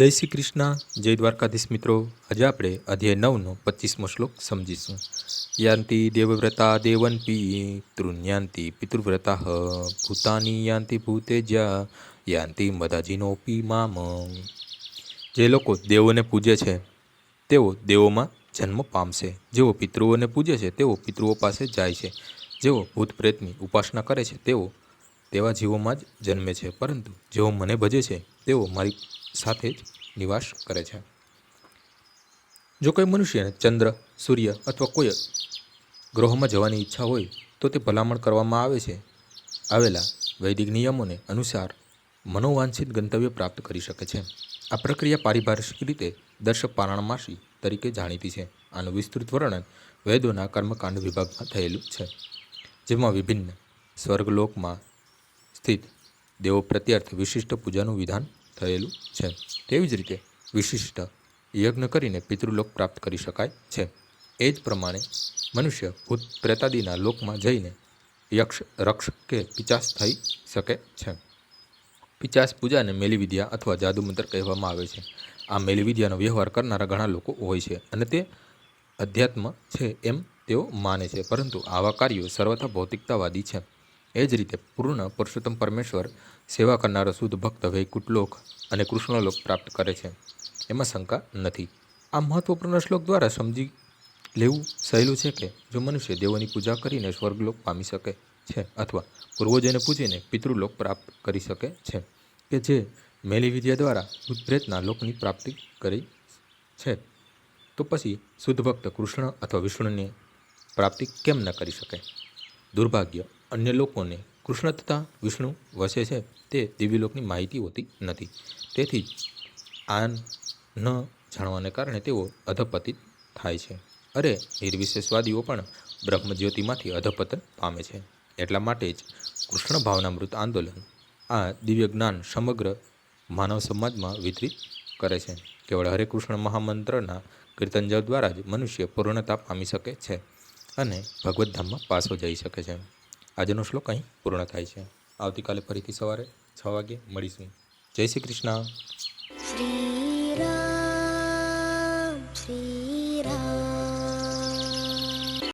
જય શ્રી કૃષ્ણ. જય દ્વારકાધીશ મિત્રો. આજે આપણે અધ્યાય નવનો પચીસમો શ્લોક સમજીશું. યાંતિ દેવવ્રતા દેવન પિતૃન્યાંતિ પિતૃવ્રતા ભૂતાની યાંતિ ભૂતેજ્યા યાંતિ મદાજીનોપી મામ. જે લોકો દેવોને પૂજે છે, તેઓ દેવોમાં જન્મ પામશે. જેઓ પિતૃઓને પૂજે છે, તેઓ પિતૃઓ પાસે જાય છે. જેઓ ભૂત પ્રેતની ઉપાસના કરે છે, તેઓ તેવા જીવોમાં જ જન્મે છે. પરંતુ જેઓ મને ભજે છે, તેઓ મારી સાથે જ નિવાસ કરે છે. જો કોઈ મનુષ્યને ચંદ્ર, સૂર્ય અથવા કોઈ ગ્રહોમાં જવાની ઈચ્છા હોય, તો તે ભલામણ કરવામાં આવે છે. આવેલા વૈદિક નિયમોને અનુસાર મનોવાંછિત ગંતવ્ય પ્રાપ્ત કરી શકે છે. આ પ્રક્રિયા પારિભાષિક રીતે દર્શક પારણમાસી તરીકે જાણીતી છે. આનું વિસ્તૃત વર્ણન વેદોના કર્મકાંડ વિભાગમાં થયેલું છે, જેમાં વિભિન્ન સ્વર્ગલોકમાં સ્થિત દેવો પ્રત્યર્થ વિશિષ્ટ પૂજાનું વિધાન થયેલું છે. તેવી જ રીતે વિશિષ્ટ યજ્ઞ કરીને પિતૃલોક પ્રાપ્ત કરી શકાય છે. એ જ પ્રમાણે મનુષ્ય ભૂત પ્રેતાદિના લોકમાં જઈને યક્ષ, રક્ષ કે પિચાસ થઈ શકે છે. પિચાસ પૂજાને મેલી વિદ્યા અથવા જાદુ મંત્ર કહેવામાં આવે છે. આ મેલિવિદ્યાનો વ્યવહાર કરનારા ઘણા લોકો હોય છે અને તે અધ્યાત્મ છે એમ તેઓ માને છે. પરંતુ આવા કાર્યો સર્વથા ભૌતિકતાવાદી છે. એ જ રીતે પૂર્ણ પુરુષોત્તમ પરમેશ્વર સેવા કરનારો શુદ્ધ ભક્ત વૈકુંઠલોક અને કૃષ્ણલોક પ્રાપ્ત કરે છે. એમાં શંકા નથી. આ મહત્વપૂર્ણ શ્લોક દ્વારા સમજી લેવું સહેલું છે કે જો મનુષ્ય દેવોની પૂજા કરીને સ્વર્ગલોક પામી શકે છે અથવા પૂર્વજોને પૂજીને પિતૃલોક પ્રાપ્ત કરી શકે છે કે જે મેલી વિદ્યા દ્વારા ઉદ્ભ્રેતના લોકની પ્રાપ્તિ કરી છે, તો પછી શુદ્ધ ભક્ત કૃષ્ણ અથવા વિષ્ણુની પ્રાપ્તિ કેમ ન કરી શકે? દુર્ભાગ્ય, અન્ય લોકોને કૃષ્ણ તથા વિષ્ણુ, વસે છે તે દિવ્યલોકની માહિતી હોતી નથી. તેથી આ ન જાણવાને કારણે તેઓ અધપતિત થાય છે. અરે, નિર્વિશેષવાદીઓ પણ બ્રહ્મજ્યોતિમાંથી અધપતન પામે છે. એટલા માટે જ કૃષ્ણ ભાવનામૃત આંદોલન આ દિવ્ય જ્ઞાન સમગ્ર માનવ સમાજમાં વિતરિત કરે છે. કેવળ હરે કૃષ્ણ મહામંત્રના કીર્તનજપ દ્વારા જ મનુષ્ય પૂર્ણતા પામી શકે છે અને ભગવદ્ધામમાં પાસો જઈ શકે છે. આજનો શ્લોક અહીં પૂર્ણ થાય છે. આવતીકાલે ફરીથી સવારે છ વાગે મળીશું. જય શ્રી કૃષ્ણ.